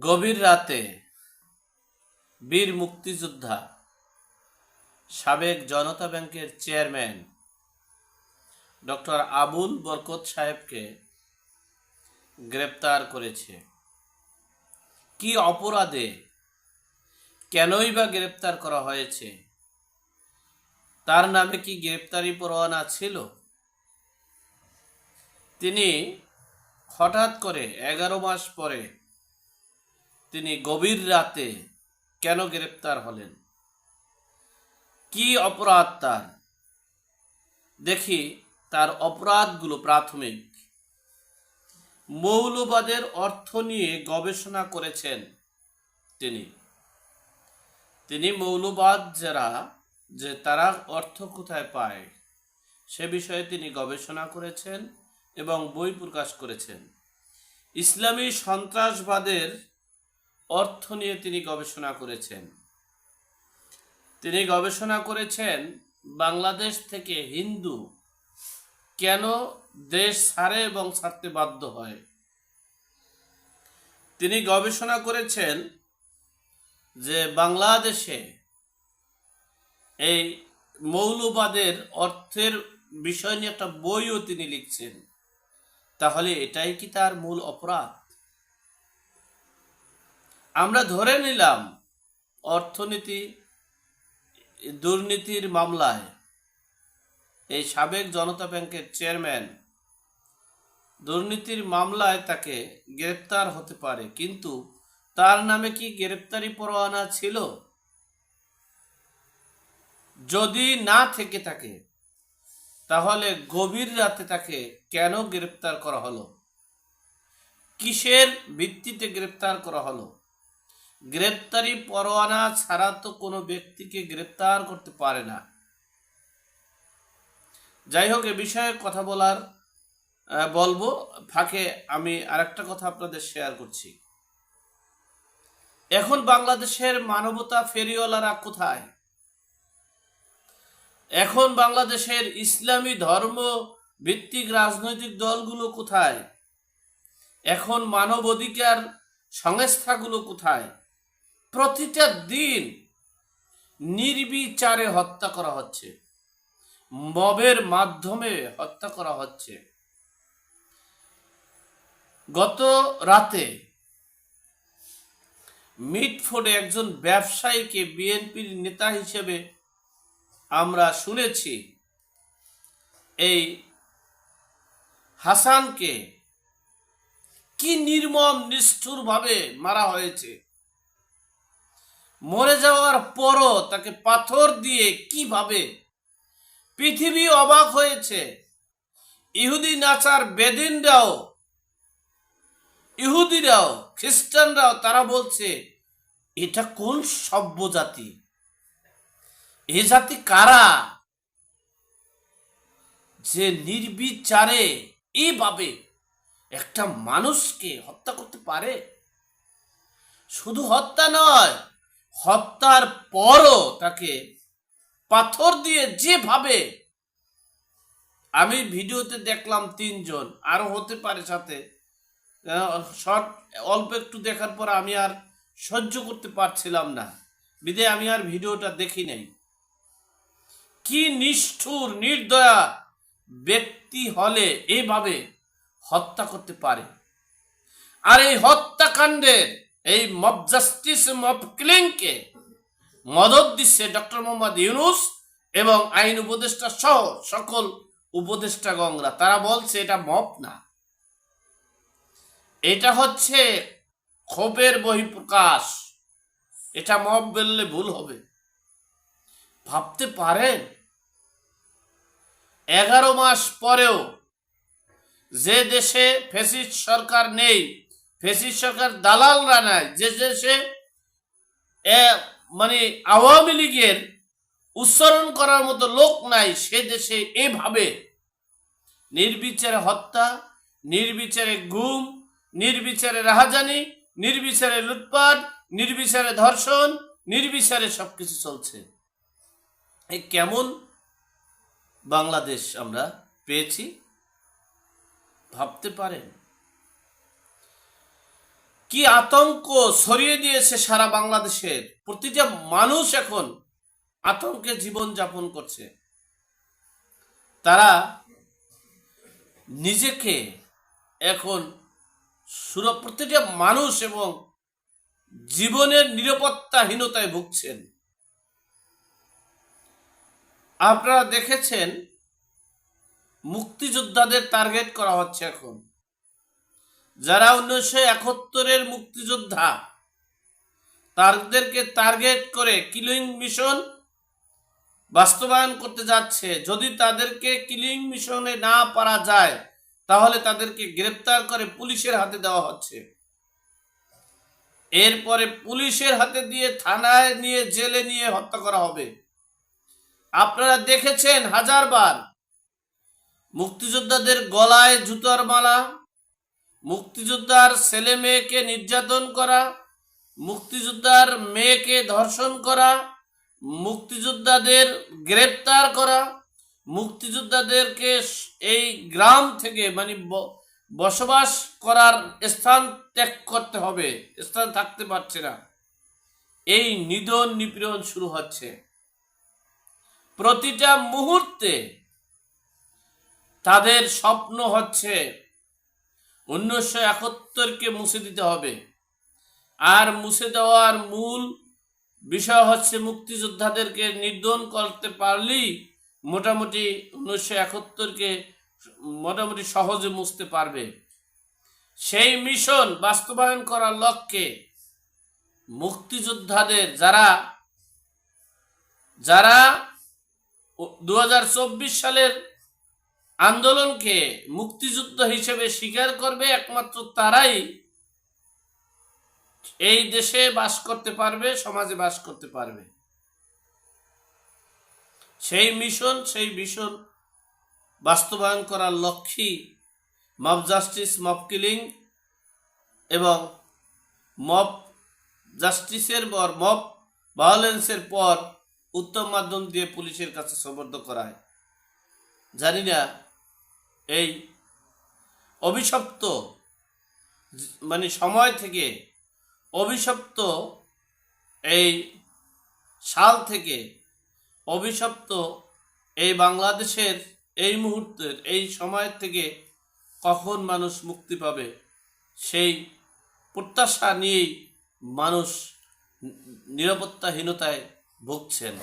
গভীর রাতে বীর মুক্তিযোদ্ধা সাবেক জনতা ব্যাংকের চেয়ারম্যান ডক্টর আবুল বরকত সাহেবকে গ্রেপ্তার করেছে। কি অপরাধে কেনই বা গ্রেপ্তার করা হয়েছে? তার নামে কি গ্রেপ্তারি পরোয়ানা ছিল? তিনি হঠাৎ করে এগারো মাস পরে তিনি গভীর রাতে কেন গ্রেপ্তার হলেন? কি অপরাধ তার? দেখি তার অপরাধগুলো প্রাথমিক। মৌলবাদের অর্থ নিয়ে গবেষণা করেছেন তিনি। তিনি মৌলবাদ যারা, যে তারা অর্থ কোথায় পায়, সে বিষয়ে তিনি গবেষণা করেছেন এবং বই প্রকাশ করেছেন। ইসলামী সন্ত্রাসবাদের অর্থ নিয়ে তিনি গবেষণা করেছেন। তিনি গবেষণা করেছেন, বাংলাদেশ থেকে হিন্দু কেন দেশ ছাড়ে এবং ছাড়তে বাধ্য হয়? তিনি গবেষণা করেছেন যে বাংলাদেশে এই মৌলবাদের অর্থের বিষয় নিয়ে একটা বইও তিনি লিখছেন। তাহলে এটাই কি তার মূল অপরাধ? আমরা ধরে নিলাম অর্থনীতি, দুর্নীতির মামলায় এই সাবেক জনতা ব্যাংকের চেয়ারম্যান দুর্নীতির মামলায় তাকে গ্রেপ্তার হতে পারে, কিন্তু তার নামে কি গ্রেপ্তারি পরোয়ানা ছিল? যদি না থেকে থাকে, তাহলে গভীর রাতে তাকে কেন গ্রেপ্তার করা হলো? কিসের ভিত্তিতে গ্রেপ্তার করা হলো? গ্রেপ্তারি পরোয়ানা ছাড়া তো কোনো ব্যক্তিকে গ্রেপ্তার করতে পারে না। যাই হোক, এ বিষয়ে কথা বলার বলব। ফাঁকে আমি আরেকটা কথা আপনাদের শেয়ার করছি। এখন বাংলাদেশের মানবতা ফেরিওয়ালারা কোথায়? এখন বাংলাদেশের ইসলামী ধর্ম ভিত্তিক রাজনৈতিক দলগুলো কোথায়? এখন মানব অধিকার সংস্থাগুলো কোথায়? প্রতিটা দিন নির্বিচারে হত্যা করা হচ্ছে। মবের মাধ্যমে হত্যা করা হচ্ছে। গত রাতে মিটফোর্ডে একজন ব্যবসায়ীকে বিএনপির নেতা হিসেবে আমরা শুনেছি। এই হাসানকে কি নির্মম, নিষ্ঠুরভাবে মারা হয়েছে? মরে যাওয়ার পরও তাকে পাথর দিয়ে কীভাবে পৃথিবী অবাক হয়েছে? ইহুদি নাচার বেদিনরাও, ইহুদিরাও, খ্রিস্টানরাও, তারা বলছে, এটা কোন সভ্য জাতি? এ জাতি কারা? যে নির্বিচারে এইভাবে একটা মানুষকে হত্যা করতে পারে? শুধু হত্যা নয় হত্যার পরও তাকে পাথর দিয়ে যেভাবে আমি ভিডিওতে দেখলাম তিনজন আরও হতে পারে সাথে। শর্ট, অল্প একটু দেখার পর আমি আর সহ্য করতে পারছিলাম না। বিদে, আমি আর ভিডিওটা দেখি নাই। কি নিষ্ঠুর, নির্দয়া ব্যক্তি হলে এইভাবে হত্যা করতে পারে? আর এই হত্যাকাণ্ডের এই মব জাস্টিস, মব কিলিংকে মদত দিচ্ছে ডক্টর মোহাম্মদ ইউনুস এবং আইন উপদেষ্টা সহ সকল উপদেষ্টা গংরা তারা বলছে, এটা মপ না। এটা হচ্ছে ক্ষোভের বহিঃপ্রকাশ। এটা মব বললে ভুল হবে। ভাবতে পারেন? এগারো মাস পরেও যে দেশে ফেসিস্ট সরকার নেই ফেসিস্ট সরকার দালালরা নাই, যে দেশে মানে আওয়ামী লীগের উচ্চারণ করার মতো লোক নাই, সে দেশে এভাবে নির্বিচারে হত্যা, নির্বিচারে গুম, নির্বিচারে রাহাজানি, নির্বিচারে লুটপাট, নির্বিচারে ধর্ষণ, নির্বিচারে সবকিছু চলছে। এই কেমন বাংলাদেশ আমরা পেয়েছি? ভাবতে পারেন? কি আতঙ্ক ছড়িয়ে দিয়েছে সারা বাংলাদেশের? প্রতিটা মানুষ এখন আতঙ্কে জীবন যাপন করছে। তারা নিজেকে এখন প্রতিটা মানুষ এবং জীবনের নিরাপত্তাহীনতায় ভুগছেন। আপনারা দেখেছেন, মুক্তিযোদ্ধাদের টার্গেট করা হচ্ছে এখন। যারা উনিশশো একাত্তরের মুক্তিযোদ্ধা, তাদেরকে টার্গেট করে কিলিং মিশন বাস্তবায়ন করতে যাচ্ছে। যদি তাদেরকে কিলিং মিশনে না পারা যায়, তাহলে তাদেরকে গ্রেপ্তার করে পুলিশের হাতে দেওয়া হচ্ছে। এরপরে পুলিশের হাতে দিয়ে থানায় নিয়ে জেলে নিয়ে হত্যা করা হবে। আপনারা দেখেছেন হাজারবার মুক্তিযোদ্ধাদের গলায় জুতার মালা মুক্তিযোদ্ধার ছেলে মেয়েকে নির্যাতন করা, মুক্তিযোদ্ধার মেয়েকে ধর্ষণ করা, মুক্তিযোদ্ধাদের গ্রেপ্তার করা, মুক্তিযোদ্ধাদেরকে এই গ্রাম থেকে মানে বসবাস করার স্থান ত্যাগ করতে হবে, স্থান থাকতে পারছে না। এই নিধন নিপীড়ন শুরু হচ্ছে। প্রতিটা মুহূর্তে তাদের স্বপ্ন হচ্ছে উনিশশো একাত্তরকে মুছে দিতে হবে। আর মুছে দেওয়ার মূল বিষয় হচ্ছে মুক্তিযোদ্ধাদেরকে নির্দন করতে পারলেই মোটামুটি উনিশশো একাত্তরকে মোটামুটি সহজে মুছতে পারবে। সেই মিশন বাস্তবায়ন করার লক্ষ্যে মুক্তিযোদ্ধাদের যারা যারা দু হাজার চব্বিশ সালের আন্দোলনকে মুক্তিযুদ্ধ হিসেবে স্বীকার করবে একমাত্র তারাই এই দেশে বাস করতে পারবে, সমাজে বাস করতে পারবে। সেই মিশন সেই মিশন বাস্তবায়ন করার লক্ষ্যেই মব জাস্টিস, মব কিলিং এবং মব জাস্টিসের পর, মব ভায়োলেন্সের পর উত্তম মাধ্যম দিয়ে পুলিশের কাছে সমর্থ করায়। জানি না এই অভিশপ্ত মানে সময় থেকে অভিশপ্ত এই সাল থেকে অভিশপ্ত এই বাংলাদেশের এই মুহূর্তের, এই সময় থেকে কখন মানুষ মুক্তি পাবে সেই প্রত্যাশা নিয়েই মানুষ নিরাপত্তাহীনতায় ভুগছেন।